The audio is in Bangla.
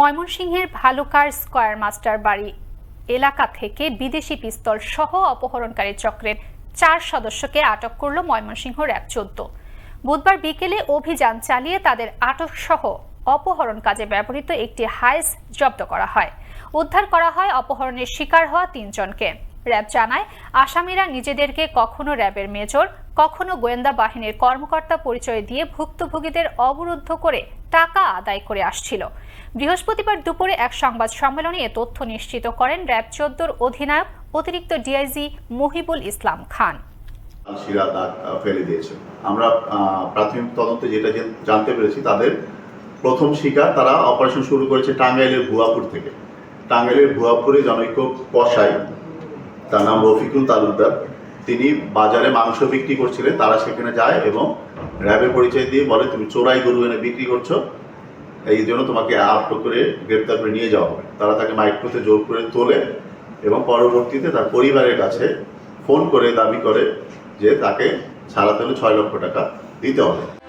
ময়মনসিংহের ভালুকার স্কয়ার মাস্টার বাড়ি এলাকা থেকে বিদেশি পিস্তল সহ অপহরণকারী চক্রের চার সদস্যকে আটক করল ময়মনসিংহ র্যাব চোদ্দ। বুধবার বিকেলে অভিযান চালিয়ে তাদের আটক সহ অপহরণ কাজে ব্যবহৃত একটি হাইস জব্দ করা হয়। উদ্ধার করা হয় অপহরণের শিকার হওয়া তিনজনকে। র্যাব জানায়, আসামিরা নিজেদেরকে কখনো র্যাবের মেজর কখনো গোয়েন্দা বাহিনীর কর্মকর্তা পরিচয় দিয়ে ভুক্তভোগীদের অবরুদ্ধ করে টাকা আদায় করে আসছিল। বৃহস্পতিবার দুপুরে এক সংবাদ সম্মেলনে এ তথ্য নিশ্চিত করেন র্যাব চোদ্দোর অধিনায়ক অতিরিক্ত ডিআইজি মহিবুল ইসলাম খান। শিরা দাগ ফেলে দিয়েছে। আমরা প্রাথমিক তদন্তে যেটা জানতে পেরেছি, তাদের প্রথম শিকার তারা অপারেশন শুরু করেছে টাঙ্গাইলের ভুয়াপুর থেকে। টাঙ্গাইলের ভুয়াপুরে জনৈক কসাই, তার নাম রফিকুল তালুকদার। তিনি বাজারে মাংস বিক্রি করছিলেন, তারা সেখানে যায় এবং র্যাবের পরিচয় দিয়ে বলে, তুমি চোরাই গরু এনে বিক্রি করছ, এই জন্য তোমাকে আটক করে গ্রেপ্তার করে নিয়ে যাওয়া হবে। তারা তাকে মাইক্রোতে জোর করে তোলে এবং পরবর্তীতে তার পরিবারের কাছে ফোন করে দাবি করে যে তাকে ছাড়াতে হলে ছয় লক্ষ টাকা দিতে হবে।